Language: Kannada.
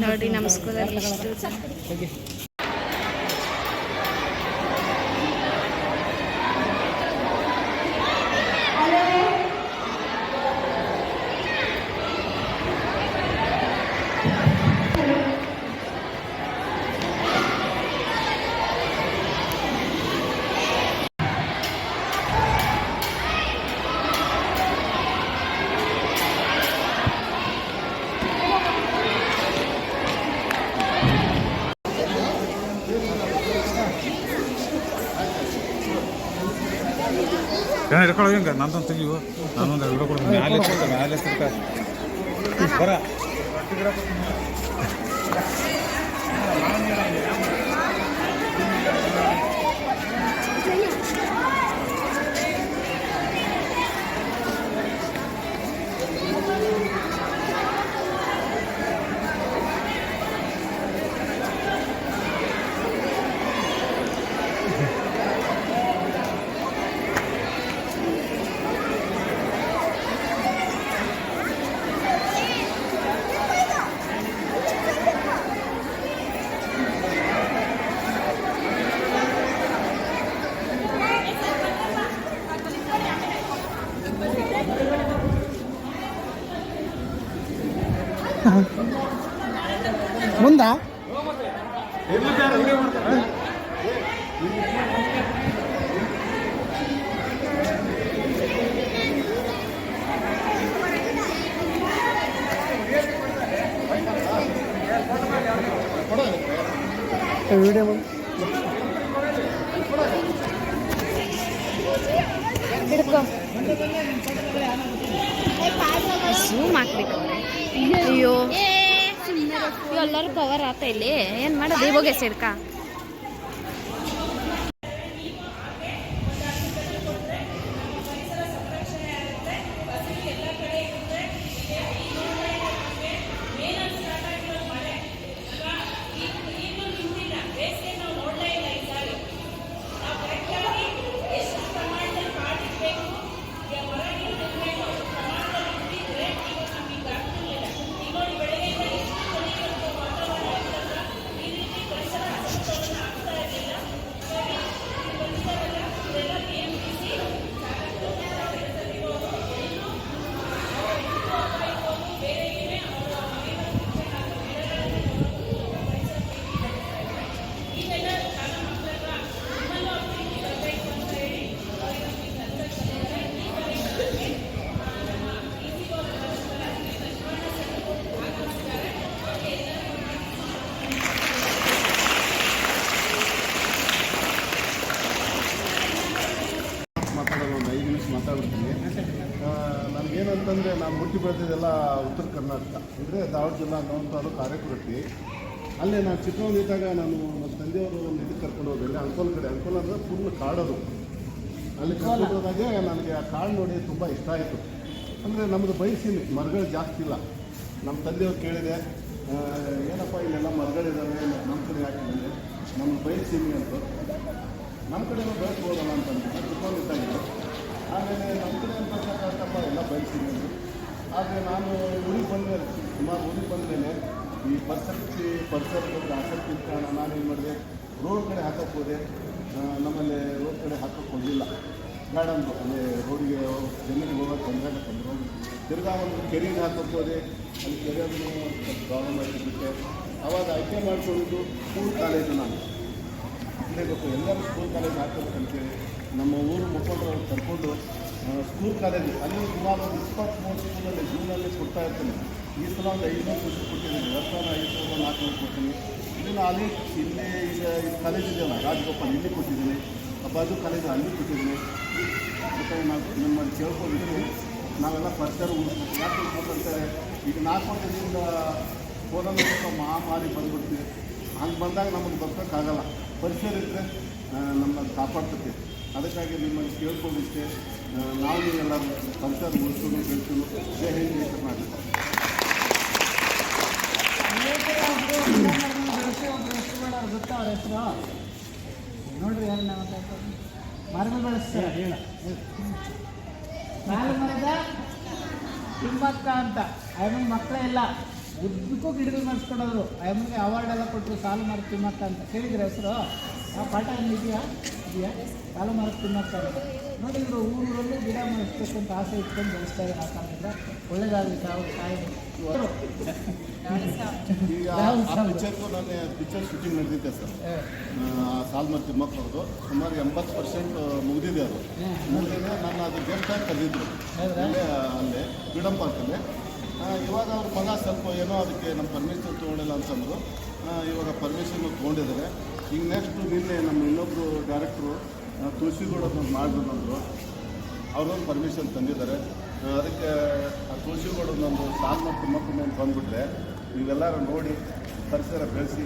ನೋಡಿ ನಮ್ಮ ಸ್ಕೂಲಲ್ಲಿ ಇಷ್ಟು ಜನ ಏನ ಹಿಡ್ಕೊಳ್ಳೋ ಹಿಂಗೆ? ನಂದೊಂದು ತೆಗಿವು ನಾನೊಂದು ಎರಡು ಕೊಡ್ತೀನಿ ಮ್ಯಾಲೆ ಎತ್ತಿರ್ತ ಮ್ಯಾಲೆ ಬರ ಮುಂದಾ? ವಿಡಿಯೋ ಹಿಡ್ಕೊ. ಝೂಮ್ ಹಾಕ್ಬೇಕು ಅಯ್ಯೋ. ಎಲ್ಲರೂ ಕವರ್ ಆತ ಇಲ್ಲಿ. ಏನು ಮಾಡೋದು? ಹೋಗಿ ಸಿಡ್ಕ ಮಾತಾಡೋದು ಒಂದು ಐದು ನಿಮಿಷ ಮಾತಾಡ್ತೀನಿ ಆ, ನನಗೇನಂತಂದರೆ ನಾನು ಹುಟ್ಟಿ ಬೆಳೆದಿದ್ದೆಲ್ಲ ಉತ್ತರ ಕರ್ನಾಟಕ. ಅಂದರೆ ದಾವಣ ಜಿಲ್ಲಾ ಅನ್ನೋಂಥ ತಾಲೂಕು ಕಾರ್ಯಕರ್ತಿ ಅಲ್ಲೇ ನಾನು ಚಿಕ್ಕವನಿದ್ದಾಗ ನಾನು ನಮ್ಮ ತಂದೆಯವರು ಒಂದು ಇದಕ್ಕೆ ಕರ್ಕೊಂಡು ಹೋದಲ್ಲಿ ಅಂಕೋಲ್ ಕಡೆ. ಅಂಕೋಲ್ ಅಂದರೆ ಫುಲ್ ಕಾಡೋದು. ಅಲ್ಲಿ ಕರ್ಕೊಂಡು ಹೋದಾಗೆ ನನಗೆ ಆ ಕಾಡು ನೋಡಿ ತುಂಬ ಇಷ್ಟ ಆಯಿತು. ಅಂದರೆ ನಮ್ಮದು ಬಯಸಿನಿ ಮರಗಳು ಜಾಸ್ತಿ ಇಲ್ಲ. ನಮ್ಮ ತಂದೆಯವ್ರು ಕೇಳಿದೆ ಏನಪ್ಪ ಇಲ್ಲೆಲ್ಲ ಮರಗಳಿದ್ದಾವೆ ನಮ್ಮ ಕಡೆ ಹಾಕಿದ್ದಾರೆ ನಮ್ಮ ಬಯಸಿನಿ ಅಂತ. ನಮ್ಮ ಕಡೆನೂ ಬೆಳೆಸ್ಬೋದಲ್ಲ ಅಂತಂದು ಚಿಕ್ಕವನಿದ್ದಾಗ. ಆಮೇಲೆ ನಮ್ಮ ಕಡೆ ಅಂತ ಆದರೆ ನಾನು ಊರಿಗೆ ಬಂದಮೇಲೆ, ಸುಮಾರು ಊರಿಗೆ ಬಂದಮೇಲೆ ಈ ಪರಿಸರಕ್ಕೆ ಪರಿಸರದ ಒಂದು ಆಸಕ್ತಿ ಕಾರಣ ನಾನೇನು ಮಾಡಿದೆ, ರೋಡ್ ಕಡೆ ಹಾಕಕ್ಕೆ ಹೋದೆ. ನಮ್ಮಲ್ಲಿ ರೋಡ್ ಕಡೆ ಹಾಕಕ್ಕೆ ಹೋಗಿಲ್ಲ. ಬೇಡ ಅಂತ ಅಲ್ಲೇ ರೋಡಿಗೆ ಜಮೀನಿಗೆ ಹೋಗೋಕೆ ತೊಂದರೆ ತೊಂದರೆ ತಿರ್ಗಾ ಒಂದು ಕೆರೆಗೆ ಹಾಕಕ್ಕೆ ಹೋದೆ. ಅಲ್ಲಿ ಕೆರೆಯನ್ನು ಪ್ರಾಬ್ಲಮ್ ಆಗಿಬಿಟ್ಟೆ ಅವಾಗ ಆಯ್ಕೆ ಮಾಡ್ಕೊಂಡಿದ್ದು ಸ್ಕೂಲ್ ಕಾಲೇಜು ನಾನು. ಇಲ್ಲೇ ಗೊತ್ತು, ಎಲ್ಲರೂ ಸ್ಕೂಲ್ ಕಾಲೇಜ್ ಹಾಕಬೇಕಂತೇಳಿ ನಮ್ಮ ಊರು ಮುಖಂಡರು ಕರ್ಕೊಂಡು ಸ್ಕೂಲ್ ಕಾಲೇಜು, ಅಲ್ಲಿ ಸುಮಾರು ಇಪ್ಪತ್ತ್ ಇಪ್ಪತ್ತ್ಮೂರು ಸ್ಕೂಲಲ್ಲಿ ಜೂನಲ್ಲಿ ಕೊಡ್ತಾ ಇರ್ತೀನಿ. ಈ ಸಲ ಒಂದು ಐದುನೂರು ಖುಷಿ ಕೊಟ್ಟಿದ್ದೀನಿ. ವರ್ಷ ಐದು ಸಾವಿರದ ನಾಲ್ಕುನೂರು ಕೊಡ್ತೀನಿ. ಇದನ್ನು ಅಲ್ಲಿ, ಇಲ್ಲಿ ಈಗ ಕಾಲೇಜ್ ಇದೆಯಲ್ಲ ರಾಜಗೋಪಾಲ್, ಇಲ್ಲಿ ಕೊಟ್ಟಿದ್ದೀನಿ. ಬಾಜು ಕಾಲೇಜು ಅಲ್ಲಿ ಕೊಟ್ಟಿದ್ದೀನಿ. ಮತ್ತು ನಾವು ನಿಮ್ಮಲ್ಲಿ ಕೇಳ್ಕೊಂಡಿದ್ದೀನಿ. ನಾವೆಲ್ಲ ಪರಿಸರ ಉಳಿಸ್ಬೇಕು ಯಾಕೆ ಉಳಿಸ್ಬೇಕಂತಾರೆ ಈಗ ನಾಲ್ಕು ವರ್ಷದಿಂದ ಫೋನಲ್ಲಿ ಮಹಾಮಾರಿ ಬಂದ್ಬಿಡ್ತೀವಿ ಹಂಗೆ ಬಂದಾಗ ನಮಗೆ ಬರ್ತಕ್ಕಾಗಲ್ಲ ಪರಿಸರ ಇದ್ದರೆ ನಮ್ಮನ್ನು ಕಾಪಾಡ್ತೈತಿ ಅದಕ್ಕಾಗಿ ನಿಮ್ಮಲ್ಲಿ ಕೇಳ್ಕೊಂಡಿದ್ದೆ. ನಾವು ಎಲ್ಲ ಪರಿಸರ ಉಳಿಸೋದು ಬೆಳೆಸೋದು ಜಯ ಹಿಂದ್ ಕರ್ನಾಟಕ ಗೊತ್ತಾ ಅವ್ರ ಹೆಸರು ನೋಡ್ರಿ ಯಾರು ನಾವು ಮರಗಳು ಬೆಳೆಸ್ತಾರೆ. ಹೇಳ ಮ್ಯಾಲ ಮರದ ತಿಮ್ಮಕ್ಕ ಅಂತ. ಅವನ ಮಕ್ಕಳೇ ಇಲ್ಲ. ಉದ್ದಕ್ಕೂ ಗಿಡಗಳು ಮಾಡಿಸ್ಕೊಡೋರು ಅಯ್ಯಮ್ಮನಿಗೆ ಅವಾರ್ಡ್ ಎಲ್ಲ ಕೊಟ್ಟರು ಸಾಲು ಮರ ತಿಮ್ಮಕ್ಕ ಅಂತ. ಕೇಳಿದ್ರೆ ಹೆಸರು? ಆ ಪಾಠ ಇದೆಯಾ ಇದೆಯಾ? ಸಾಲು ಮರ ತಿಮ್ಮಕ್ಕ ಅಂತ. ನೋಡಿ ಇವರು ಊರಲ್ಲೂ ಗಿಡ ಮಾಡಿಸ್ಬೇಕು ಅಂತ ಆಸೆ ಇಟ್ಕೊಂಡು ಬೆಳೆಸ್ತಾ ಇದ್ದಾರೆ. ಆ ಕಾಲದಿಂದ ಒಳ್ಳೇದಾಗಲಿ ತಾವು ತಾಯಿ ಈಗ ಆ ಯಾವ ಸಾಲು? ಪಿಕ್ಚರ್ಗೂ ನನ್ನ ಪಿಕ್ಚರ್ ಶೂಟಿಂಗ್ ನಡೆದಿದೆ ಸರ್. ಆ ಸಾಲ್ಮರ್ ತಿಮ್ಮಕ್ಕವ್ರದ್ದು ಸುಮಾರು ಎಂಬತ್ತು ಪರ್ಸೆಂಟ್ ಮುಗಿದಿದೆ ಅದು. ಮುಗಿದಿದೆ ನಾನು ಅದು ಗೆಸ್ಟ್ ಆಗಿ ಕರೆದಿದ್ರು. ಹೌದಾ? ಅಲ್ಲೇ ಅಲ್ಲೇ ಫ್ರೀಡಮ್ ಪಾರ್ಕಲ್ಲಿ. ಇವಾಗ ಅವ್ರ ಮಗ ಸ್ವಲ್ಪ ಏನೋ ಅದಕ್ಕೆ ನಮ್ಮ ಪರ್ಮಿಷನ್ ತಗೊಂಡಿಲ್ಲ ಅಂತಂದ್ರು. ಇವಾಗ ಪರ್ಮಿಷನ್ ತಗೊಂಡಿದ್ದಾರೆ. ಈಗ ನೆಕ್ಸ್ಟ್ ನಿನ್ನೆ ನಮ್ಮ ಇನ್ನೊಬ್ಬರು ಡೈರೆಕ್ಟ್ರು ತುಳಸಿಗೌಡವ್ರನ್ನ ಮಾಡಿದ್ರು ನಂದರು ಅವ್ರೊಂದು ಪರ್ಮಿಷನ್ ತಂದಿದ್ದಾರೆ. ಅದಕ್ಕೆ ಆ ತುಳಸಿಗೌಡನೊಂದು ಸಾಲ್ ತಿಮ್ಮಕ್ಕನ ಬಂದುಬಿಟ್ರೆ ನೀವೆಲ್ಲರೂ ನೋಡಿ ಪರಿಸರ ಬೆಳೆಸಿ.